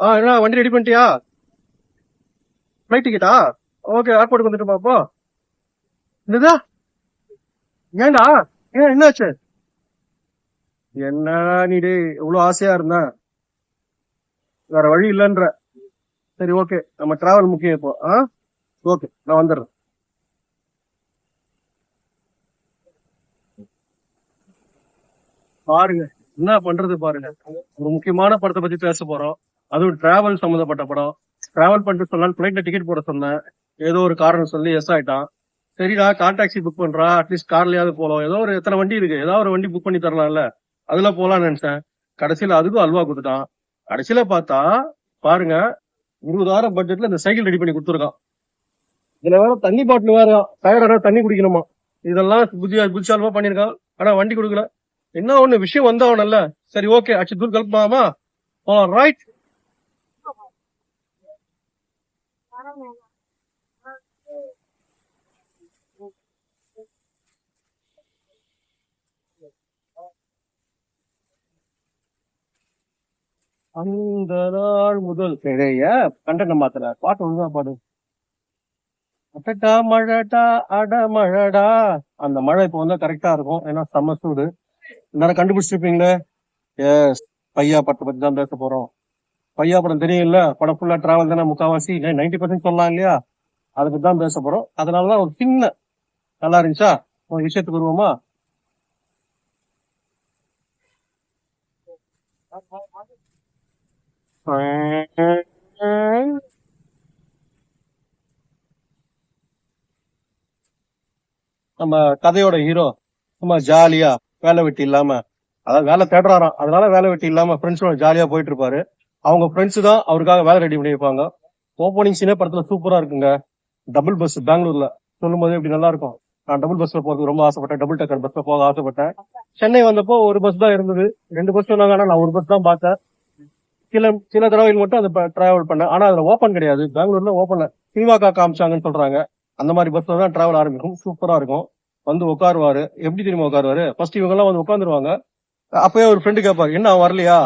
ஆ என்ன வண்டி ரெடி பண்ணிட்டியா? ஃப்ளைட் டிக்கெட்டா ஓகே ஏர்போர்ட்டுக்கு வந்துட்டு பாப்போ என்னதா? ஏண்டா ஏன் என்னாச்சு? என்ன நீ டேய் இவ்வளவு ஆசையா இருந்த? வேற வழி இல்லைன்ற. சரி ஓகே நம்ம டிராவல் முக்கியம் இப்போ. ஆ? ஓகே நான் வந்துடுறேன். பாருங்க என்ன பண்றது பாருங்க. ஒரு முக்கியமான படத்தை பத்தி பேச போறோம். அதுவும் டிராவல் சம்மந்தப்பட்ட படம். டிராவல் பண்ணிட்டு சொன்னாலும் ஃப்ளைட்ல டிக்கெட் போட சொன்னேன். ஏதோ ஒரு காரணம் சொல்லி எஸ் ஆயிட்டான். சரிடா கார் டாக்ஸி புக் பண்றா அட்லீஸ்ட் கார்லயாவது போலாம். ஏதோ ஒரு எத்தனை வண்டி இருக்கு? ஏதாவது ஒரு வண்டி புக் பண்ணி தரலாம்ல. அதுல போலாம்னு நினைச்சேன். கடைசியில அதுக்கும் அல்வா கொடுத்துட்டான். கடைசியில பார்த்தா பாருங்க இருபதாயிரம் பட்ஜெட்ல இந்த சைக்கிள் ரெடி பண்ணி கொடுத்துருக்கான். இதுல வேற தண்ணி பாட்டில் வேற டயர்டா தண்ணி குடிக்கணுமா? இதெல்லாம் புத்தியா புத்திசாலமா பண்ணிருக்கான் ஆனா வண்டி கொடுக்கல. என்ன ஒண்ணு விஷயம் வந்தாவனல்ல சரி ஓகே அச்சு தூர் கல்பமாமா ரைட் அந்த நாள் முதல் நிறைய கண்டன மாத்திர பாட்டு ஒழுங்கா பாடு. அட்டட்டா மழடா அட மழடா. அந்த மழை இப்போ வந்தா கரெக்டா இருக்கும். ஏன்னா செம்ம சூடு. எல்லாரும் கண்டுபிடிச்சிருப்பீங்களே? எஸ் பையா படத்தை பத்தி தான் பேச போறோம். பையா படம் தெரியல படம் ஃபுல்லா டிராவல் தானே முக்காவாசி? நைன்டி பர்சன்ட் சொல்லலாம் இல்லையா? அதை பத்தி தான் பேச போறோம். அதனாலதான் ஒரு சின்ன நல்லா இருந்துச்சா? ஒரு விஷயத்துக்கு வருவோமா? நம்ம கதையோட ஹீரோ சும்மா ஜாலியா வேலை வெட்டி இல்லாம அதாவது வேலை தேடுறாராம். அதனால வேலை வெட்டி இல்லாம ஃப்ரெண்ட்ஸோட ஜாலியா போயிட்டு இருப்பாரு. அவங்க ஃப்ரெண்ட்ஸ் தான் அவருக்காக வேலை ரெடி பண்ணி வைப்பாங்க ஓப்பனிங் சீனே படத்துல சூப்பரா இருக்குங்க. டபுள் பஸ் பெங்களூர்ல சொல்லும் போது இப்படி நல்லா இருக்கும் நான் டபுள் பஸ்ல போறதுக்கு ரொம்ப ஆசைப்பட்டேன். டபுள் டக்கர் பஸ்ல போக ஆசைப்பட்டேன். சென்னை வந்தப்போ ஒரு பஸ் தான் இருந்தது. ரெண்டு பஸ் சொன்னாங்க ஆனா நான் ஒரு பஸ் தான் பார்த்தேன். சில சில தடவைகள் மட்டும் அதை டிராவல் பண்ணேன். ஆனா அதுல ஓப்பன் கிடையாது. பெங்களூர்ல ஓப்பன்ல சினிமாக்கா காமிச்சாங்கன்னு சொல்றாங்க. அந்த மாதிரி பஸ்ல தான் டிராவல் ஆரம்பிக்கும். சூப்பரா இருக்கும். வந்து உட்காருவாரு. எப்படி தெரியுமா உட்காருவாரு? ஃபர்ஸ்ட் இவங்க எல்லாம் வந்து உட்காந்துருவாங்க அப்பயே ஒரு ஃப்ரெண்டு கேட்பாரு என்ன அவன் வரலையா?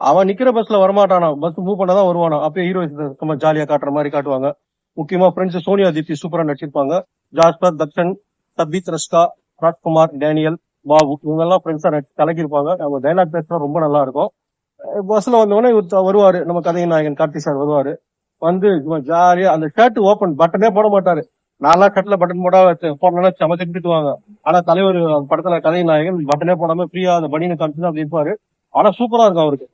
அவன் நிக்கிற பஸ்ல வரமாட்டானா? பஸ் மூவ் பண்ணதான் வருவானா? அப்பயே ஹீரோ ரொம்ப ஜாலியா காட்டுற மாதிரி காட்டுவாங்க. முக்கியமா ஃப்ரெண்ட்ஸ் சோனியா தீப்தி சூப்பரா நடிச்சிருப்பாங்க. ஜாஸ்பர் தக்ஷன் சபீத் ரஷ்கா ராஜ்குமார் டேனியல் பாபு இவங்க எல்லாம் ஃப்ரெண்ட்ஸா கலக்கிருப்பாங்க நம்ம டைலாக் பேசுறது ரொம்ப நல்லா இருக்கும். பஸ்ல வந்தவொடனே இவர் வருவாரு. நம்ம கதையின் நாயகன் கார்த்தி சார் வருவாரு. வந்து ஜாலியா அந்த ஷர்ட் ஓபன் பட்டனே போட மாட்டாரு. நாலா ஷர்ட்ல பட்டன் போட போடணும்னா செம திட்டுவாங்க. ஆனா தலைவர் படத்துல கதை நாயகன் பட்டனே போடாம ஃப்ரீயா அந்த பனியனை காமிச்சு அப்படி இருப்பாரு. ஆனா சூப்பரா இருக்கும் அவருக்கு.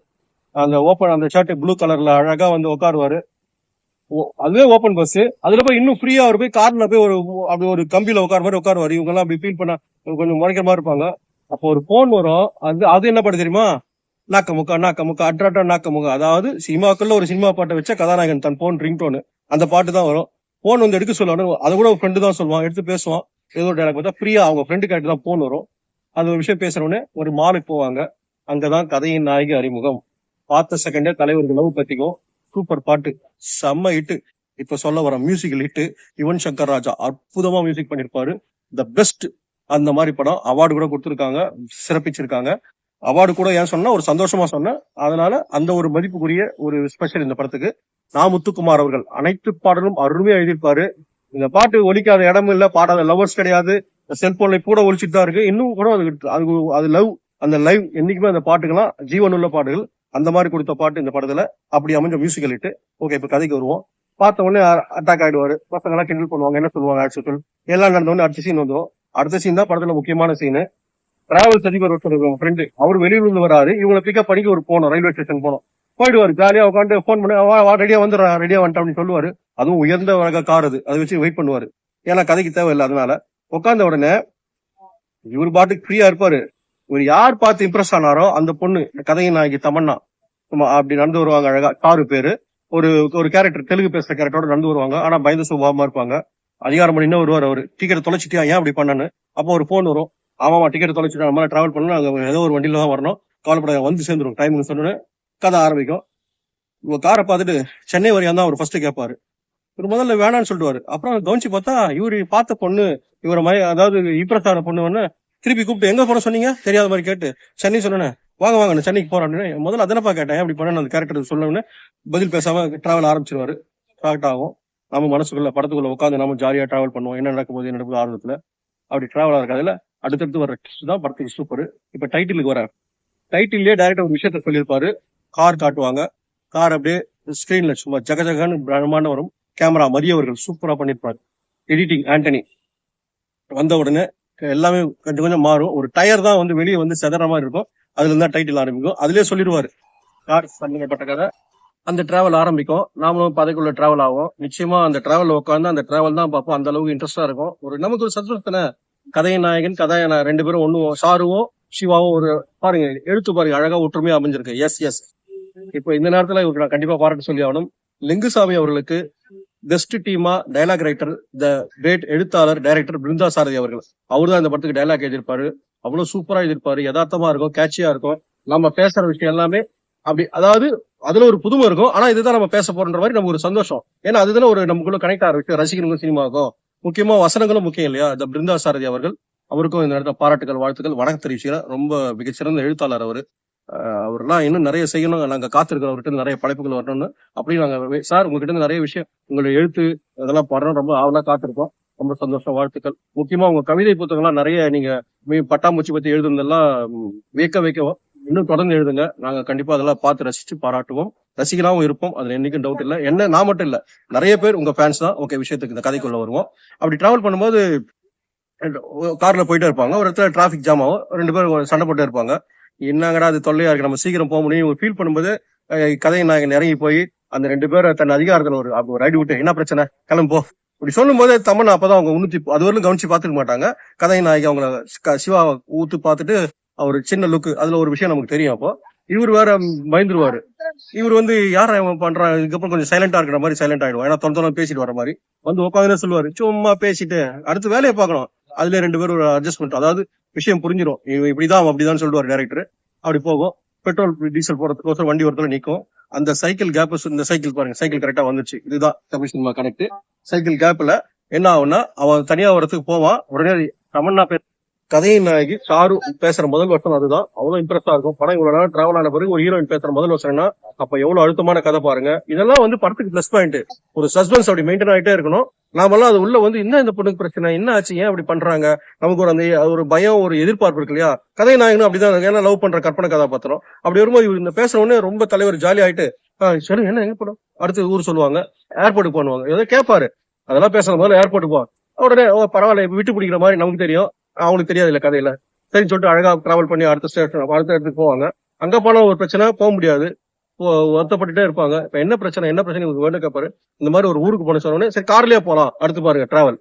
அந்த ஓப்பன் அந்த ஷர்ட் ப்ளூ கலர்ல அழகா வந்து உட்காருவாரு. ஓ- அதுவே ஓப்பன் பஸ் அதுல போய் இன்னும் ஃப்ரீயா அவர் போய் கார்ல போய் ஒரு அப்படி ஒரு கம்பியில உட்கார மாதிரி உட்காருவாரு. இவங்க எல்லாம் அப்படி ஃபீல் பண்ண கொஞ்சம் முறைக்கிற மாதிரி இருப்பாங்க. அப்போ ஒரு போன் வரும். அது அது என்ன பண்ண தெரியுமா? நாக்க முக்கா நாக்க முக்கா அட்ராட்டா நாக்க முக்கா. அதாவது சினிமாக்குள்ள ஒரு சினிமா பாட்டை வச்ச கதாநாயகன் தன் போன் ரிங் டோனு அந்த பாட்டு தான் வரும். போன் வந்து எடுக்க சொல்லுவாங்க அதை கூட ஒரு ஃப்ரெண்டு தான் சொல்லுவான். எடுத்து பேசுவான். ஏதோ டைலாக் பார்த்தா ஃப்ரீயா அவங்க ஃப்ரெண்டு கேட்டு தான் போன் வரும். அது ஒரு விஷயம் பேசுறவொடனே ஒரு மாலுக்கு போவாங்க. அங்கதான் கதையின் நாயகி அறிமுகம். பார்த்த செகண்டே தலைவர்கள் லவ் பத்திக்கும் சூப்பர் பாட்டு செம்ம ஹிட்டு இப்ப சொல்ல வர மியூசிக்கல் ஹிட்டு யுவன் சங்கர் ராஜா அற்புதமா மியூசிக் பண்ணிருப்பாரு. த பெஸ்ட் அந்த மாதிரி படம் அவார்டு கூட கொடுத்துருக்காங்க சிறப்பிச்சிருக்காங்க. அவார்டு கூட ஏன் சொன்னா ஒரு சந்தோஷமா சொன்னேன். அதனால அந்த ஒரு மதிப்புக்குரிய ஒரு ஸ்பெஷல் இந்த படத்துக்கு. நா முத்துக்குமார் அவர்கள் அனைத்து பாடலும் அருமையா எழுதியிருப்பாரு. இந்த பாட்டு ஒலிக்காத இடம் இல்ல பாடாத லவர்ஸ் கிடையாது. செல்போன்ல கூட ஒழிச்சுட்டு தான் இருக்கு. இன்னும் கூட அது அது அது லவ் அந்த லைவ் என்னைக்குமே அந்த பாட்டுக்கெல்லாம் ஜீவன் உள்ள பாட்டுகள் அந்த மாதிரி கொடுத்த பாட்டு இந்த படத்துல அப்படி அமைஞ்ச மியூசிக்கல் இட்டு ஓகே இப்ப கதைக்கு வருவோம். பார்த்த உடனே அட்டாக் ஆயிடுவாரு. பசங்க எல்லாம் கிண்டல் பண்ணுவாங்க. என்ன சொல்லுவாங்க ஆக்சுவல் எல்லாம் நடந்த உடனே அடுத்த சீன் வந்துடும் அடுத்த சீன் தான் படத்துல முக்கியமான சீனு டிராவல்ஸ் அதிபர் ஒருத்தர் ஃப்ரெண்டு அவர் வெளியூர்ல இருந்து வராரு. இவங்களை பிக்கப் பண்ணிக்க ஒரு போனோம் ரயில்வே ஸ்டேஷன் போனோம். போயிடுவாரு ஜாலியா உட்காந்து ஃபோன் பண்ணி வா ரெடியா வந்துடுறா ரெடியா வந்துட்டா அப்படின்னு சொல்லுவாரு. அதுவும் உயர்ந்த வகை கார் அது. அதை வச்சு வெயிட் பண்ணுவாரு. ஏன்னா கதைக்கு தேவையில்லை அதனால உட்காந்த உடனே இவர் பாட்டுக்கு ஃப்ரீயா இருப்பாரு. இவர் யார் பார்த்து இம்ப்ரெஸ் ஆனாரோ அந்த பொண்ணு கதையின் நாயகி தமன்னா. அப்படி நடந்து வருவாங்க அழகா. காரு பேரு. ஒரு ஒரு கேரக்டர் தெலுங்கு பேசுற கேரக்டரோட நடந்து வருவாங்க. ஆனா பயந்த சுபாவமா இருப்பாங்க. அதிகாரம் பண்ணி இன்னும் வருவார் அவரு. டிக்கெட் தொலைச்சிட்டியா? ஏன் அப்படி பண்ணனு அப்போ ஒரு போன் வரும். ஆமாமா டிக்கெட் தொலைச்சிட்டு நம்ம டிராவல் பண்ணணும் நாங்கள் ஏதோ ஒரு வண்டியில தான் வரணும். கவலைப்படாத வந்து சேர்ந்துரும். டைமிங் சொன்னோன்னு கதை ஆரம்பிக்கும். இவ காரை பார்த்துட்டு சென்னை வரையா தான் அவர் ஃபர்ஸ்ட் கேட்பாரு இவர் முதல்ல வேணான்னு சொல்லிடுவாரு. அப்புறம் கவனிச்சு பார்த்தா இவரு பார்த்த பொண்ணு இவரை மாதிரி அதாவது இப்ரஸ் ஆன பொண்ணு ஒன்று திருப்பி கூப்பிட்டு எங்க போன சொன்னீங்க? தெரியாத மாதிரி கேட்டு சென்னை சொன்னேன் வாங்க வாங்க சென்னைக்கு போறேன். அப்படின்னு முதல்ல அதனப்பா கேட்டேன்? அப்படி பண்ண அந்த கேரக்டர் சொன்னோடனே பதில் பேசாம டிராவல் ஆரம்பிச்சிருவாரு. ஸ்டார்ட் ஆகும் நம்ம மனசுக்குள்ள படத்துக்குள்ள உட்காந்து நம்ம ஜாலியா டிராவல் பண்ணுவோம். என்ன நடக்கும் போது என்ன நடக்குது ஆர்வத்துல. அப்படி டிராவல் ஆகிறதுல அடுத்தடுத்து வர தான் படத்துக்கு சூப்பர் இப்ப டைட்டிலுக்கு வர டைட்டிலே டைரக்டர் ஒரு விஷயத்த சொல்லியிருப்பாரு. கார் காட்டுவாங்க. கார் அப்படியே ஸ்கிரீன்ல சும்மா ஜக ஜகன்னு பிரம்மாண்டம் வரும். கேமரா மதியவர்கள் சூப்பரா பண்ணிருப்பாரு எடிட்டிங் ஆண்டனி வந்த உடனே எல்லாமே கொஞ்சம் கொஞ்சம் மாறும். ஒரு டயர் தான் வந்து வெளியே வந்து செதற மாதிரி இருக்கும். அதுல இருந்தா டைட்டில் ஆரம்பிக்கும். அதுலயே சொல்லிடுவாரு. கார் சம்பந்தப்பட்ட கதை. அந்த டிராவல் ஆரம்பிக்கும். நாமளும் பதவிக்குள்ள டிராவல் ஆகும் நிச்சயமா அந்த டிராவல்ல உட்காந்து அந்த டிராவல் தான் பார்ப்போம். அந்த அளவுக்கு இன்ட்ரெஸ்டா இருக்கும். ஒரு நமக்கு ஒரு சந்தோஷத்தனை கதையின் நாயகன் கதையன ரெண்டு பேரும் ஒண்ணுவோம். சாருவும் சிவாவும் ஒரு பாருங்க எழுத்து பாருங்க அழகா ஒற்றுமையா அமைஞ்சிருக்கு. எஸ் எஸ் இப்போ இந்த நேரத்துல இவருக்கு நான் கண்டிப்பா பாராட்டு சொல்லி ஆகணும். லிங்குசாமி அவர்களுக்கு பெஸ்ட் டீமா டைலாக் ரைட்டர் த கிரேட் எழுத்தாளர் டைரக்டர் பிருந்தா சாரதி அவர்கள். அவர் தான் இந்த படத்துக்கு டயலாக் எழுதியிருப்பாரு. அவ்வளவு சூப்பரா எழுதியிருப்பாரு. யதார்த்தமா இருக்கும் கேட்சியா இருக்கும். நம்ம பேசுற விஷயம் எல்லாமே அப்படி அதாவது அதுல ஒரு புதுமை இருக்கும். ஆனா இதுதான் நம்ம பேச போறோன்ற மாதிரி நமக்கு ஒரு சந்தோஷம். ஏன்னா அதுதான் ஒரு நமக்குள்ள கனெக்ட் ஆகிற விஷயம். ரசிகனுக்கும் சினிமாவுக்கும். முக்கியமா வசனங்களும் முக்கியம் இல்லையா? இந்த பிருந்தா சாரதி அவர்கள். அவருக்கும் இந்த நேரத்தில் பாராட்டுகள் வாழ்த்துக்கள் வணக்கம் தெரிவிச்சுக்கிறேன். ரொம்ப மிகச்சிறந்த எழுத்தாளர் அவர். அவர்லாம் இன்னும் நிறைய செய்யணும். நாங்க காத்திருக்கிறோம். அவர்கிட்ட இருந்து நிறைய படைப்புகள் வரணும்னு. அப்படி நாங்க சார் உங்ககிட்ட இருந்து நிறைய விஷயம் உங்களுடைய எழுத்து அதெல்லாம் பாடுறோம் ரொம்ப ஆவலா காத்திருக்கோம். ரொம்ப சந்தோஷம். வாழ்த்துக்கள். முக்கியமா உங்க கவிதை புத்தகம்லாம் நிறைய நீங்க பட்டாம்பூச்சி பத்தி எழுதுனதெல்லாம் வைக்க வியக்க வைக்கவும். இன்னும் தொடர்ந்து எழுதுங்க. நாங்க கண்டிப்பா அதெல்லாம் பார்த்து ரசிச்சு பாராட்டுவோம். ரசிகளாவும் இருப்போம். அதுல என்னைக்கும் டவுட் இல்லை. என்ன நான் மட்டும் இல்ல. நிறைய பேர் உங்க ஃபேன்ஸ் தான். ஓகே விஷயத்துக்கு இந்த கதைக்குள்ள வருவோம். அப்படி டிராவல் பண்ணும்போது கார்ல போயிட்டே இருப்பாங்க. ஒரு இடத்துல டிராபிக் ஜாம் ஆகும். ரெண்டு பேரும் சண்டை போட்டு இருப்பாங்க. என்னங்கடா அது தொல்லையா இருக்கு? நம்ம சீக்கிரம் போக முடியும். ஃபீல் பண்ணும்போது கதையை நாங்கள் இறங்கி போய் அந்த ரெண்டு பேரை தன் அதிகாரத்தில் ஒரு அப்படி ஒரு விட்டு என்ன பிரச்சனை? கிளம்பு போ. இப்படி சொல்லும்போது தமன் அப்பதான் அவங்க உன்னுத்தி அது வரலும் கவனிச்சு பார்த்துக்க மாட்டாங்க. கதை நாயகி அவங்கள சிவா ஊத்து பார்த்துட்டு அவர் சின்ன லுக்கு அதுல ஒரு விஷயம் நமக்கு தெரியும் அப்போ. இவர் வேற பயந்துருவாரு. இவர் வந்து யார இவன் பண்றான்? இதுக்கப்புறம் கொஞ்சம் சைலண்டா இருக்கிற மாதிரி சைலண்ட் ஆயிடுவோம் ஏன்னா தொந்த பேசிட்டு வர மாதிரி. வந்து உட்காந்து சொல்லுவாரு. சும்மா பேசிட்டு அடுத்து வேலையை பார்க்கணும். அதுல ரெண்டு பேரும் ஒரு அட்ஜஸ்ட்மெண்ட் அதாவது விஷயம் புரிஞ்சிடும் இவன் இப்படிதான் அவன் அப்படிதான் சொல்லுவார் டேரக்டர் அப்படி போகும். பெட்ரோல் டீசல் போறதுக்கோசரம் வண்டி ஒருத்தர நிற்கும் அந்த சைக்கிள் கேப் இந்த சைக்கிள் பாருங்க சைக்கிள் கரெக்டா வந்துச்சு. இதுதான் தமிழ் சினிமா கனெக்ட் சைக்கிள் கேப்ல என்ன ஆகும்னா அவன் தனியா வரத்துக்கு போவான். உடனே ரமண்ணா பேர் கதையின் நாயகி சாரு பேசுற முதல் வருஷம் அதுதான். அவ்வளவு இம்ப்ரெஸ்ஸா இருக்கும். படம் இவ்வளவு நேரம் டிராவல் ஆன பிறகு ஒரு ஹீரோயின் பேசுற முதல் வருஷம்னா அப்ப எவ்வளவு அழுத்தமான கதை பாருங்க. இதெல்லாம் வந்து படத்துக்கு பிளஸ் பாயிண்ட் ஒரு சஸ்பென்ஸ் அப்படி மெயின்டைன் ஆகிட்டே இருக்கணும். நாமெல்லாம் அது உள்ள வந்து என்ன இந்த பொண்ணுக்கு பிரச்சனை? என்ன ஆச்சு? ஏன் அப்படி பண்றாங்க? நமக்கு ஒரு அந்த ஒரு பயம் ஒரு எதிர்பார்ப்பு இருக்கு இல்லையா? கதை நாயகனும் அப்படிதான் ஏன்னா லவ் பண்ற கற்பனை கதாபாத்திரம். அப்படி வரும்போது இவர் இந்த பேசுற உடனே ரொம்ப தலைவர் ஜாலி ஆயிட்டு "ஆ, சரி என்ன எங்க போனோம் அடுத்து ஊர் சொல்லுவாங்க. ஏர்போர்ட்டுக்கு போனுவாங்க ஏதோ கேட்பாரு அதெல்லாம் பேசுற முதல்ல ஏர்போர்ட்டுக்கு போவாங்க உடனே ஓ பரவாயில்ல இப்ப விட்டு பிடிக்கிற மாதிரி நமக்கு தெரியும். அவங்களுக்கு தெரியாது இல்ல கதையில. சரின்னு சொல்லிட்டு அழகா டிராவல் பண்ணி அடுத்த ஸ்டேஷன் அடுத்த இடத்துக்கு போவாங்க. அங்க போனா ஒரு பிரச்சனை போக முடியாது. வருத்தப்பட்டுட்டே இருப்பாங்க. இப்ப என்ன பிரச்சனை என்ன பிரச்சனை உங்களுக்கு வேணும் கேட்பாரு இந்த மாதிரி ஒரு ஊருக்கு போன சொன்னோடனே சரி கார்லயே போலாம். அடுத்து பாருங்க டிராவல்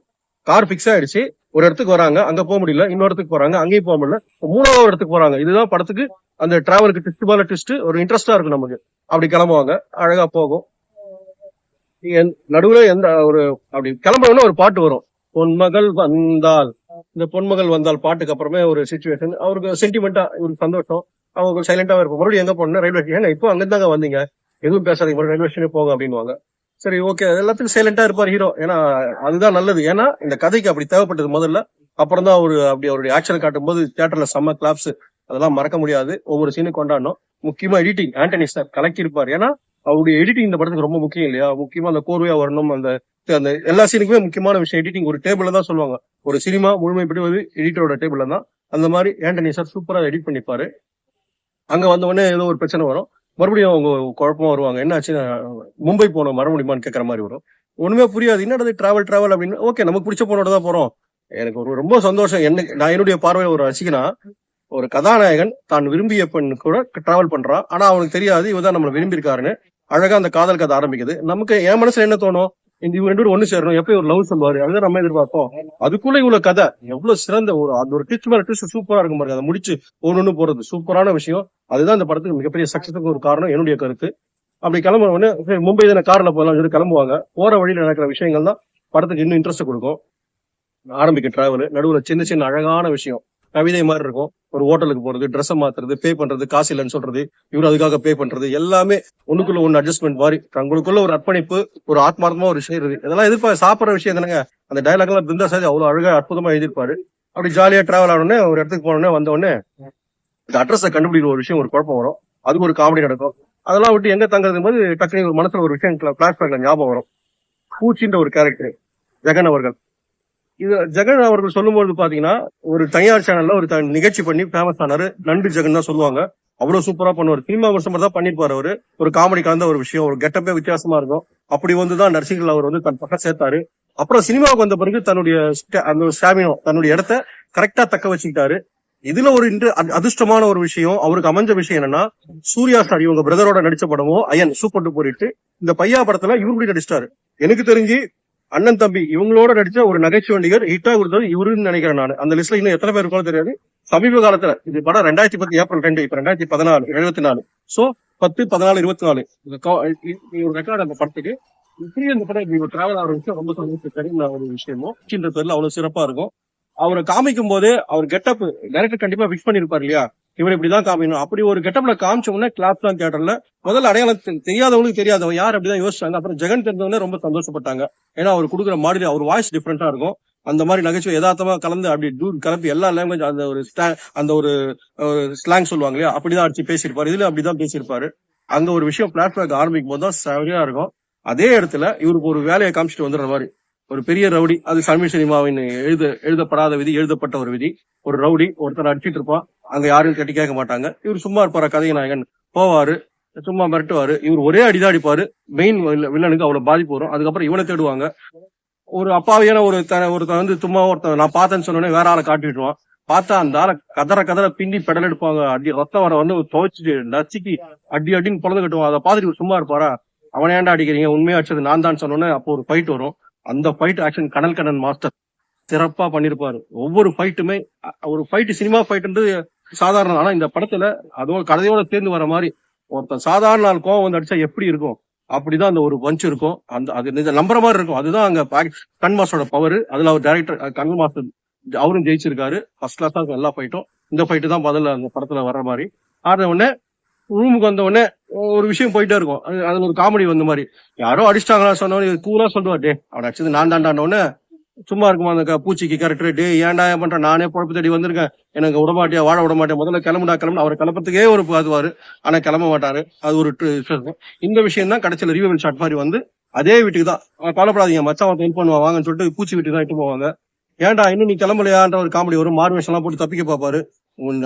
கார் பிக்ஸ் ஆயிடுச்சு. ஒரு இடத்துக்கு வராங்க அங்க போக முடியல இன்னொரு இடத்துக்கு போறாங்க அங்கேயும் போக முடியல. மூணாவது இடத்துக்கு போறாங்க. இதுதான் படத்துக்கு அந்த டிராவலுக்கு ட்விஸ்ட் மேல ட்விஸ்ட் ஒரு இன்ட்ரெஸ்டா இருக்கும் நமக்கு. அப்படி கிளம்புவாங்க அழகா போகும். நடுவுல எந்த ஒரு அப்படி கிளம்புறோம்னா ஒரு பாட்டு வரும். பொன்மகள் வந்தால் இந்த பொன்மகள் வந்தால் பாட்டுக்கு அப்புறமே ஒரு சுச்சுவேஷன் அவருக்கு சென்டிமெண்டா இவருக்கு சந்தோஷம். அவங்க சைலண்டாக இருப்போம். மறுபடியும் எங்கே போனோம் ரயில்வே ஸ்டேஷன் இப்போ அங்கே தாங்க வந்தீங்க? எதுவும் பேசாதீங்க. மறுபடியும் ரயில்வே ஸ்டேஷன் போங்க அப்படின்னுவாங்க. சரி ஓகே எல்லாத்துக்கும் சைலண்டா இருப்பார் ஹீரோ ஏன்னா அதுதான் நல்லது. ஏன்னா இந்த கதைக்கு அப்படி தேவைப்பட்டது முதல்ல. அப்புறம் தான் அவர் அப்படி அவருடைய ஆக்ஷன் காட்டும் போது தியேட்டர்ல செம்ம கிளாப்ஸ் அதெல்லாம் மறக்க முடியாது. ஒவ்வொரு சீனும் கொண்டாடணும். முக்கியமா எடிட்டிங் ஆண்டனி சார் கலக்கியிருப்பார். ஏன்னா அவருடைய எடிட்டிங் இந்த படத்துக்கு ரொம்ப முக்கியம் இல்லையா? முக்கியமா அந்த கோர்வையா வரணும். அந்த அந்த எல்லா சீனுக்குமே முக்கியமான விஷயம் எடிட்டிங் ஒரு டேபிள்ல தான் சொல்லுவாங்க. ஒரு சினிமா முழுமைப்படுவது எடிட்டரோட டேபிள்ல தான். அந்த மாதிரி ஆண்டனி சார் சூப்பரா எடிட் பண்ணிப்பாரு. அங்க வந்த உடனே ஏதோ ஒரு பிரச்சனை வரும். மறுபடியும் அவங்க குழப்பமா வருவாங்க. என்னாச்சு? மும்பை போனோம் வர முடியுமான்னு கேட்கற மாதிரி வரும். ஒண்ணுமே புரியாது. என்னது டிராவல் டிராவல் அப்படின்னு. ஓகே நமக்கு பிடிச்ச பொண்ணோட தான் போறோம். எனக்கு ஒரு ரொம்ப சந்தோஷம். என்ன நான் என்னுடைய பார்வையில ஒரு ரசிகனா ஒரு கதாநாயகன் தான் விரும்பிய பெண் கூட டிராவல் பண்றான் ஆனா அவனுக்கு தெரியாது. இவதான் நம்மளை விரும்பியிருக்காருன்னு. அழகா அந்த காதல் கதை ஆரம்பிக்குது. நமக்கு என் மனசுல என்ன தோணும்? இவங்க ரெண்டு ஒண்ணு சேரணும். எப்ப ஒரு லவ் சொல்லுவாரு அதுதான் நம்ம எதிர்பார்ப்போம். அதுக்குள்ள இவ்வளவு கதை. எவ்வளவு சிறந்த ஒரு அந்த ஒரு டிச் மேல டிச் சூப்பரா இருக்கும் பாருங்க. அதை முடிச்சு ஒண்ணு போறது சூப்பரான விஷயம். அதுதான் இந்த படத்துக்கு மிகப்பெரிய சக்சஸுக்கு ஒரு காரணம் என்னுடைய கருத்து. அப்படி கிளம்புற உடனே சரி, மும்பை தானே கார்ல போகலாம் சொல்லி கிளம்புவாங்க. போற வழியில நடக்கிற விஷயங்கள் தான் படத்துக்கு இன்னும் இன்ட்ரெஸ்ட் கொடுக்கும். ஆரம்பிக்க டிராவல் நடுவுல சின்ன சின்ன அழகான விஷயம். கவிதை மாதிரி இருக்கும். ஒரு ஹோட்டலுக்கு போறது ட்ரெஸ்ஸை மாத்துறது பே பண்றது காசு இல்லைன்னு சொல்றது இவர் அதுக்காக பே பண்றது எல்லாமே ஒண்ணுக்குள்ள ஒண்ணு அட்ஜஸ்ட்மெண்ட் மாதிரி தங்களுக்குள்ள ஒரு அர்ப்பணிப்பு ஒரு ஆத்மார்த்தமா ஒரு விஷயம் இருக்கு இதெல்லாம் எதிர்ப்பா சாப்பிட்ற விஷயம் தானங்க. அந்த டைலாக் எல்லாம் பிருந்தா சாதி அவ்வளவு அழகா அற்புதமா எழுதியிருப்பாரு. அப்படி ஜாலியா டிராவல் ஆனோடனே ஒரு இடத்துக்கு போனோடனே வந்த உடனே இந்த அட்ரஸை கண்டுபிடிக்கிற ஒரு விஷயம் ஒரு குழப்பம் வரும். அதுக்கு ஒரு காமெடி நடக்கும். அதெல்லாம் விட்டு எங்க தங்குறது போது டக்குனு ஒரு மனசுல ஒரு விஷயம் பிளாஷ்பேக்ல ஞாபகம் வரும். பூச்சின்ற ஒரு கேரக்டர் ஜெகன் அவர்கள். இது ஜெகன் அவர்கள் சொல்லும்போது பாத்தீங்கன்னா ஒரு தனியார் சேனல்ல ஒரு நிகழ்ச்சி பண்ணி ஃபேமஸ் ஆனாரு. நண்டு ஜெகன் தான் சொல்லுவாங்க. அவ்வளவு சூப்பரா பண்ணுவார். சினிமா வருஷம் தான் பண்ணிருப்பாரு அவரு. ஒரு காமெடி கலந்த ஒரு விஷயம் ஒரு கெட்டப்பே வித்தியாசமா இருக்கும். அப்படி வந்து தான் நரசிங்கல் அவர் வந்து தன் பக்கம் சேர்த்தாரு. அப்புறம் சினிமாவுக்கு வந்த பிறகு தன்னுடைய அந்த ஸ்டாமினோ தன்னுடைய இடத்த கரெக்டா தக்க வச்சுக்கிட்டாரு. இதுல ஒரு இன்று அதிர்ஷ்டமான ஒரு விஷயம் அவருக்கு அமைஞ்ச விஷயம் என்னன்னா சூர்யா ஸ்டார் இவங்க பிரதரோட நடிச்ச படமும் அயன் சூப்பர் டூ இந்த பையா படத்துல இவரு கூட நடிச்சிட்டாரு. எனக்கு தெரிஞ்சு அண்ணன் தம்பி இவங்களோட நடிச்ச ஒரு நகைச்சுவை நடிகர் ஹிட்டா கொடுத்தது இவருன்னு நினைக்கிறேன் நான். அந்த லிஸ்ட்ல இன்னும் எத்தனை பேர் இருக்கோ தெரியாது. சமீப காலத்துல இது படம் ரெண்டாயிரத்தி பத்து ஏப்ரல் ரெண்டு இப்ப ரெண்டாயிரத்தி பதினாலு எழுபத்தி நாலு. சோ பத்து பதினாலு இருபத்தி நாலு. ஒரு ரெக்கார்டு அந்த படத்துக்கு. இப்படி அந்த படம் இப்படி ஒரு டிராவல் ஆகிற விஷயம் ரொம்ப சந்தோஷம் தெரியும். ஒரு விஷயமும். இந்த பேர்ல அவ்வளவு சிறப்பா இருக்கும். அவரை காமிக்கும் போது அவர் கெட்டப் டைரக்டர் கண்டிப்பா ஃபிக்ஸ் பண்ணிருப்பாரு இல்லையா? இவர் இப்படிதான் காமிக்கணும். அப்படி ஒரு கெட்டப்ல காமிச்ச உடனே கிளாப் தான் தியேட்டர்ல முதல்ல அடையாளம் தெரியாதவங்களுக்கு தெரியாதவங்க யார் அப்படிதான் யோசிச்சாங்க. அப்புறம் ஜெகன் தெரிஞ்சவங்க ரொம்ப சந்தோஷப்பட்டாங்க. ஏன்னா அவர் கொடுக்குற மாதிரி அவர் வாய்ஸ் டிஃப்ரெண்டா இருக்கும். அந்த மாதிரி நகைச்சுவை யதார்த்தமா கலந்து அப்படி டூர் கலப்பி எல்லா லாங்குவேஜ் அந்த ஒரு அந்த ஒரு ஸ்லாங் சொல்லுவாங்க இல்லையா? அப்படிதான் அடிச்சு பேசியிருப்பாரு. இதுல அப்படிதான் பேசியிருப்பாரு. அங்க ஒரு விஷயம் பிளாட்ஃபார்ம் ஆரம்பிக்கும் போது தான் சரியா இருக்கும். அதே இடத்துல இவருக்கு ஒரு வேலையை காமிச்சிட்டு வந்துடுற மாதிரி. ஒரு பெரிய ரவுடி அது தமிழ் சினிமாவின் எழுத எழுதப்படாத விதி எழுதப்பட்ட ஒரு விதி. ஒரு ரவுடி ஒருத்தர் அடிச்சிட்டு இருப்பான் அங்க யாரும் கட்டி கேட்க மாட்டாங்க. இவர் சும்மா இருப்பாரு கதைநாயகன்? போவாரு சும்மா மிரட்டுவாரு. இவர் ஒரே அடிதான் அடிப்பாரு. மெயின் வில்லனுக்கு அவ்வளவு பாதிப்பு வரும். அதுக்கப்புறம் இவனை தேடுவாங்க. ஒரு அப்பாவியான ஒரு த- ஒருத்தன் வந்து சும்மா ஒருத்தன் நான் பார்த்தேன்னு சொன்னோடனே வேற ஆளை காட்டிடுவான் பார்த்தா அந்த ஆளை கதற கதற பின்னி பெடல் எடுப்பாங்க. அடி ரத்தம் வர வந்து துவைச்சிட்டு நச்சுக்கு அடி அடின்னு பிறந்து கட்டுவான். அதை பார்த்துட்டு இவர் சும்மா இருப்பாரா? அவன் ஏன்டா அடிக்கிறீங்க? உண்மையா அடிச்சது நான் தான் சொன்னோன்னே அப்போ ஒரு ஃபைட் வரும். அந்த ஃபைட் ஆக்ஷன் கடல் கண்ணன் மாஸ்டர் சிறப்பா பண்ணிருப்பாரு. ஒவ்வொரு ஃபைட்டுமே ஒரு ஃபைட் சினிமா ஃபைட்ன்றது சாதாரண ஆனா இந்த படத்துல அதுவும் கதையோட சேர்ந்து வர மாதிரி ஒருத்தன் சாதாரண நாள் கோவம் வந்து அடிச்சா எப்படி இருக்கும்? அப்படிதான் அந்த ஒரு பஞ்ச் இருக்கும். அந்த அது நிஜ- நம்புற மாதிரி இருக்கும். அதுதான் அங்க கண் மாஸ்டரோட பவர் அதுல அவர் டைரக்டர் கண் மாஸ்டர் அவரும் ஜெயிச்சிருக்காரு. ஃபர்ஸ்ட் கிளாஸா தான் எல்லா ஃபைட்டும் இந்த ஃபைட்டு தான் முதல்ல அந்த படத்துல வர்ற மாதிரி. ஆன உடனே ரூமுக்கு வந்த உடனே ஒரு விஷயம் போயிட்டே இருக்கும். அது அதுல ஒரு காமெடி வந்த மாதிரி. யாரோ அடிச்சிட்டாங்களா சொன்னவனே கூலா சொல்லுவார் டே அவன் அடிச்சது நான் தாண்டான உடனே சும்மா இருக்குமா அந்த பூச்சிக்கு கரெக்டர்? டே ஏன்டா ஏன் பண்ற? நானே பொழப்பு தேடி வந்திருக்கேன். எனக்கு விடமாட்டியா வாழ விடமாட்டேன் முதல்ல கிளம்புடா கிளம்பு அவர் கிளப்பத்துக்கே ஒரு பாதுவாரு. ஆனா கிளம்ப மாட்டாரு. அது ஒரு இந்த விஷயம் தான் கடைசியில் ரிவியூவல் ஷாட் மாதிரி வந்து அதே வீட்டுக்கு தான். கவலைப்படாதீங்க மச்சான் அவன் ஹெல்ப் பண்ணுவான் வாங்கன்னு சொல்லிட்டு பூச்சி வீட்டுக்கு தான் இட்டு போவாங்க. ஏன்டா இன்னும் நீ கிளம்பலையான்ற ஒரு காமெடி வரும். மார்வேஷன் எல்லாம் போட்டு தப்பிக்க பாப்பாரு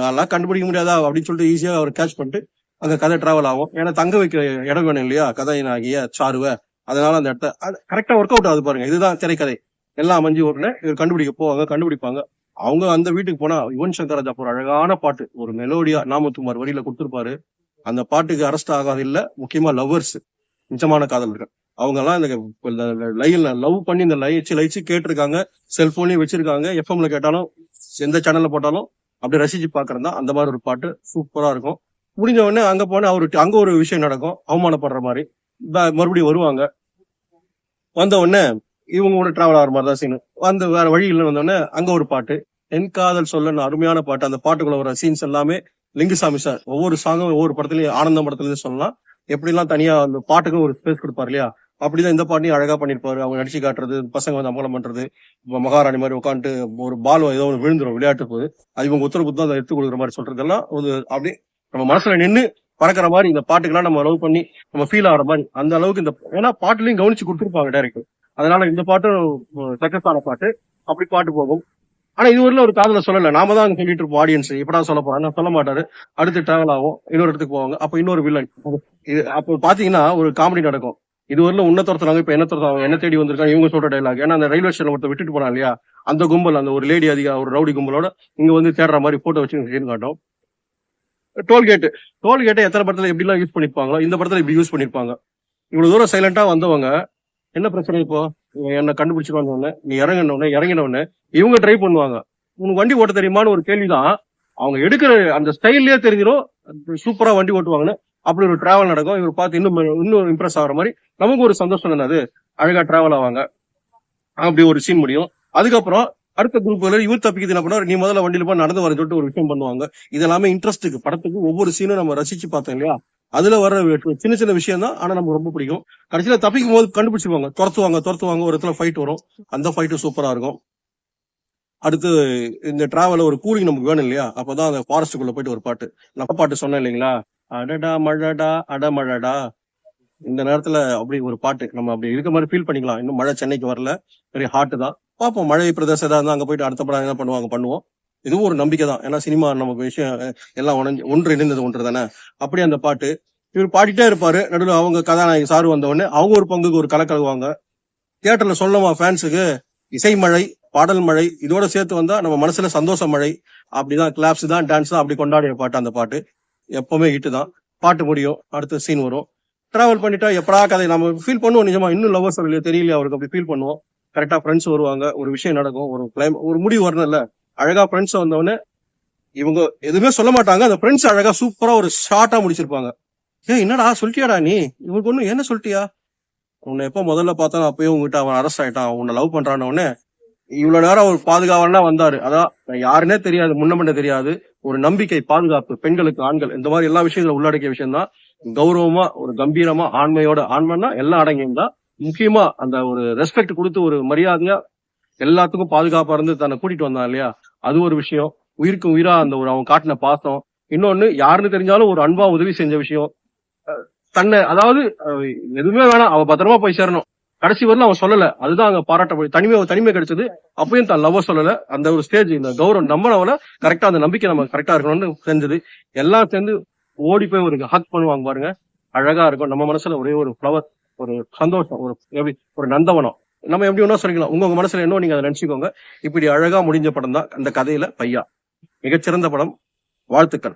நல்லா கண்டுபிடிக்க முடியாதா? அப்படின்னு சொல்லிட்டு ஈஸியா அவர் கேட்ச் பண்ணிட்டு அங்க கதை டிராவல் ஆகும். ஏன்னா தங்க வைக்கிற இடம் வேணும் இல்லையா? கதையினாகிய சாருவ. அதனால அந்த இடத்த கரெக்டா ஒர்க் அவுட் ஆகுது பாருங்க. இதுதான் திரைக்கதை. எல்லாம் அமைஞ்சு உடனே இவர் கண்டுபிடிக்க போவாங்க கண்டுபிடிப்பாங்க. அவங்க அந்த வீட்டுக்கு போனா யுவன் சங்கர் ராஜா ஒரு அழகான பாட்டு. ஒரு மெலோடியா நாமத்துமார் வரியில கொடுத்துருப்பாரு. அந்த பாட்டுக்கு அரெஸ்ட் ஆகாது இல்ல முக்கியமா லவ்வர்ஸ் நிஜமான காதலர்கள். அவங்க எல்லாம் இந்த லைன்ல லவ் பண்ணி இந்த லயிச்சு லயிச்சு கேட்டிருக்காங்க. செல்போன்லயும் வச்சிருக்காங்க. எஃப்எம்ல கேட்டாலும் எந்த சேனல்ல போட்டாலும் அப்படி ரசிச்சு பாக்குறது தான் அந்த மாதிரி ஒரு பாட்டு சூப்பரா இருக்கும். முடிஞ்ச உடனே அங்க போனா அவரு அங்க ஒரு விஷயம் நடக்கும். அவமானப்படுற மாதிரி. மறுபடியும் வருவாங்க. வந்த உடனே இவங்க கூட டிராவல் ஆகிற மாதிரி தான் சீனு வந்து வேற வழி இல்லை வந்த அங்க ஒரு பாட்டு. என் காதல் சொல்லன்னு அருமையான பாட்டு. அந்த பாட்டுக்குள்ள வர சீன்ஸ் எல்லாமே லிங்குசாமி சார். ஒவ்வொரு சாங்கும் ஒவ்வொரு படத்துலயும் ஆனந்தம் படத்துலயும் சொல்லலாம். எப்படிலாம் தனியா அந்த பாட்டுக்கும் ஒரு ஸ்பேஸ் கொடுப்பாரு இல்லையா? அப்படிதான் இந்த பாட்டையும் அழகா பண்ணிருப்பாரு அவங்க நடிச்சு காட்டுறது பசங்க வந்து அமலம் பண்றது மகாராணி மாதிரி உட்காந்துட்டு ஒரு பால் ஏதோ ஒன்று விழுந்துரும் விளையாட்டு போது அது இவங்க உத்தரவு தான் அதை எடுத்து கொடுக்குற மாதிரி சொல்றதெல்லாம் ஒரு அப்படியே நம்ம மனசுல நின்று பறக்கிற மாதிரி இந்த பாட்டுக்கெல்லாம் நம்ம லவ் பண்ணி நம்ம ஃபீல் ஆகிற மாதிரி அந்த அளவுக்கு இந்த ஏன்னா பாட்டுலையும் கவனிச்சு கொடுத்துருப்பாங்க டேரக்டர் அதனால இந்த பாட்டும் சக்சஸ் ஆன பாட்டு. அப்படி பாட்டு போகும். ஆனா இது வரல ஒரு காதல சொல்லல. நாம தான் அங்க சொல்லிட்டு இருப்போம் ஆடியன்ஸ் எப்படா சொல்ல போறாங்க? சொல்ல மாட்டாரு. அடுத்து டிராவல் ஆகும். இன்னொரு இடத்துக்கு போவாங்க. அப்ப இன்னொரு வில்லன் இது அப்போ பாத்தீங்கன்னா ஒரு காமெடி நடக்கும். இது வரல உன்ன துரத்துறாங்க இப்ப என்ன துரத்துறாங்க என்ன தேடி வந்திருக்காங்க இவங்க சொல்ற டைலாக் ஏன்னா அந்த ரயில்வே ஸ்டேஷன் ஒருத்தர் விட்டுட்டு போனா இல்லையா? அந்த கும்பல் அந்த ஒரு லேடி அதிக ஒரு ரவுடி கும்பலோட இங்க வந்து தேடுற மாதிரி போட்டோ வச்சு காட்டும். டோல்கேட் டோல்கேட்டை எத்தனை படத்துல எப்படிலாம் யூஸ் பண்ணிருப்பாங்களோ இந்த படத்துல இப்படி யூஸ் பண்ணிருப்பாங்க. இவ்வளவு தூரம் சைலண்டா வந்தவங்க என்ன பிரச்சனை இப்போ? என்ன கண்டுபிடிச்சிருவாங்க நீ இறங்கின உடனே இவங்க ட்ரை பண்ணுவாங்க. உனக்கு வண்டி ஓட்ட தெரியுமான்னு ஒரு கேள்விதான். அவங்க எடுக்கிற அந்த ஸ்டைல்லயே தெரிஞ்சிடும் சூப்பரா வண்டி ஓட்டுவாங்கன்னு. அப்படி ஒரு டிராவல் நடக்கும். இவர் பார்த்து இன்னும் இன்னும் இம்ப்ரெஸ் ஆகிற மாதிரி நமக்கு ஒரு சந்தோஷம் தானே அது? அழகா டிராவல் ஆவாங்க. அப்படி ஒரு சீன் முடியும். அதுக்கப்புறம் அடுத்த குரூப் இவர் தப்பிக்குது என்ன பண்ணுவாரு? நீ முதல்ல வண்டியில போய் நடந்து வரேன்னு சொல்லிட்டு ஒரு விஷயம் பண்ணுவாங்க. இதெல்லாமே இன்ட்ரெஸ்ட்டுக்கு படத்துக்கு ஒவ்வொரு சீனும் நம்ம ரசிச்சு பார்த்தோம் இல்லையா? அதுல வர சின்ன சின்ன விஷயம் தான் ஆனா நமக்கு ரொம்ப பிடிக்கும். கடைசியில தப்பிக்கும் போது கண்டுபிடிச்சிருவாங்க. துரத்துவாங்க துரத்துவாங்க ஒரு இடத்துல ஃபைட் வரும். அந்த ஃபைட்டும் சூப்பரா இருக்கும். அடுத்து இந்த டிராவல ஒரு கூலிங் நமக்கு வேணும் இல்லையா? அப்பதான் அந்த ஃபாரஸ்டுக்குள்ள போயிட்டு ஒரு பாட்டு. நான் பாட்டு சொன்னேன் இல்லைங்களா? அடடா மழடா அடமழடா இந்த நேரத்துல அப்படி ஒரு பாட்டு நம்ம அப்படி இருக்க மாதிரி ஃபீல் பண்ணிக்கலாம். இன்னும் மழை சென்னைக்கு வரல. பெரிய ஹாட்டு தான். பார்ப்போம் மழை பிரதேசம் ஏதாவது அங்கே போயிட்டு அடுத்த படம் என்ன பண்ணுவாங்க பண்ணுவோம். இதுவும் ஒரு நம்பிக்கை தான். ஏன்னா சினிமா நமக்கு விஷயம் எல்லாம் உணஞ்சு ஒன்று இணைந்தது ஒன்று தானே அப்படி அந்த பாட்டு. இவர் பாடிட்டே இருப்பாரு. நடுவில் அவங்க கதாநாயகி சாரு வந்தவொடனே அவங்க ஒரு பங்குக்கு ஒரு கலக்கழுவாங்க தியேட்டர்ல சொல்லமா ஃபேன்ஸுக்கு இசை மழை பாடல் மழை இதோட சேர்த்து வந்தா நம்ம மனசுல சந்தோஷ மழை அப்படிதான் கிளாப்ஸ் தான் டான்ஸ் தான் அப்படி கொண்டாடிய பாட்டு அந்த பாட்டு. எப்பவுமே ஹிட்டு தான். பாட்டு முடியும். அடுத்த சீன் வரும். டிராவல் பண்ணிட்டா எப்படா கதை? நம்ம ஃபீல் பண்ணுவோம். நிஜமா இன்னும் லவ்வர்ஸ் இல்லையா தெரியல அவருக்கு? அப்படி ஃபீல் பண்ணுவோம். கரெக்டா ஃப்ரெண்ட்ஸ் வருவாங்க. ஒரு விஷயம் நடக்கும். ஒரு கிளைம் ஒரு முடிவு வரணும்ல அழகா ஃப்ரெண்ட்ஸ் வந்தவொடனே இவங்க எதுவுமே சொல்ல மாட்டாங்க. அந்த ஃப்ரெண்ட்ஸ் அழகா சூப்பரா ஒரு ஷார்ட்டா முடிச்சிருப்பாங்க. ஏ என்னடா சொல்லிட்டியாடா நீ? இவனுக்கு ஒண்ணு என்ன சொல்லிட்டியா? உன்னை எப்ப முதல்ல பார்த்தா அப்பயே உங்ககிட்ட அவன் அரெஸ்ட் ஆயிட்டான். உன்னை லவ் பண்றான உடனே இவ்வளவு நேரம் அவர் பாதுகாவலா வந்தாரு. அதான் யாருன்னே தெரியாது. முன்னமண்ட தெரியாது. ஒரு நம்பிக்கை பாதுகாப்பு பெண்களுக்கு ஆண்கள் இந்த மாதிரி எல்லா விஷயங்களும் உள்ளடக்கிய விஷயம் தான் கௌரவமா ஒரு கம்பீரமா ஆண்மையோட ஆண்மைன்னா எல்லாம் அடங்கியும் தான் முக்கியமா அந்த ஒரு ரெஸ்பெக்ட் கொடுத்து ஒரு மரியாதையா எல்லாத்துக்கும் பாதுகாப்பா இருந்து தன்னை கூட்டிட்டு வந்தான் இல்லையா? அது ஒரு விஷயம். உயிருக்கு உயிரா அந்த ஒரு அவன் காட்டின பாசம். இன்னொன்னு யாருன்னு தெரிஞ்சாலும் ஒரு அன்பா உதவி செஞ்ச விஷயம். தன்னை அதாவது எதுவுமே வேணாம். அவன் பத்திரமா போய் சேரணும். கடைசி வரலாம் அவன் சொல்லல. அதுதான் அங்க பாராட்ட தனிமை தனிமை கிடைச்சது. அப்பயும் தான் லவ் சொல்லல. அந்த ஒரு ஸ்டேஜ் இந்த கௌரவம் நம்பினவள கரெக்டா அந்த நம்பிக்கை நம்ம கரெக்டா இருக்கணும்னு செஞ்சது எல்லாம் சேர்ந்து ஓடி போய் ஒரு ஹக் பண்ணுவாங்க பாருங்க. அழகா இருக்கும். நம்ம மனசுல ஒரே ஒரு ஃப்ளவர் ஒரு சந்தோஷம் ஒரு எப்படி ஒரு நந்தவனம். நம்ம எப்படி ஒன்னும் சொல்லிக்கலாம்? உங்க உங்க மனசுல என்ன நீங்க அதை நினைச்சுக்கோங்க. இப்படி அழகா முடிஞ்ச படம் தான் அந்த கதையில பையா. மிகச்சிறந்த படம். வாழ்த்துக்கள்.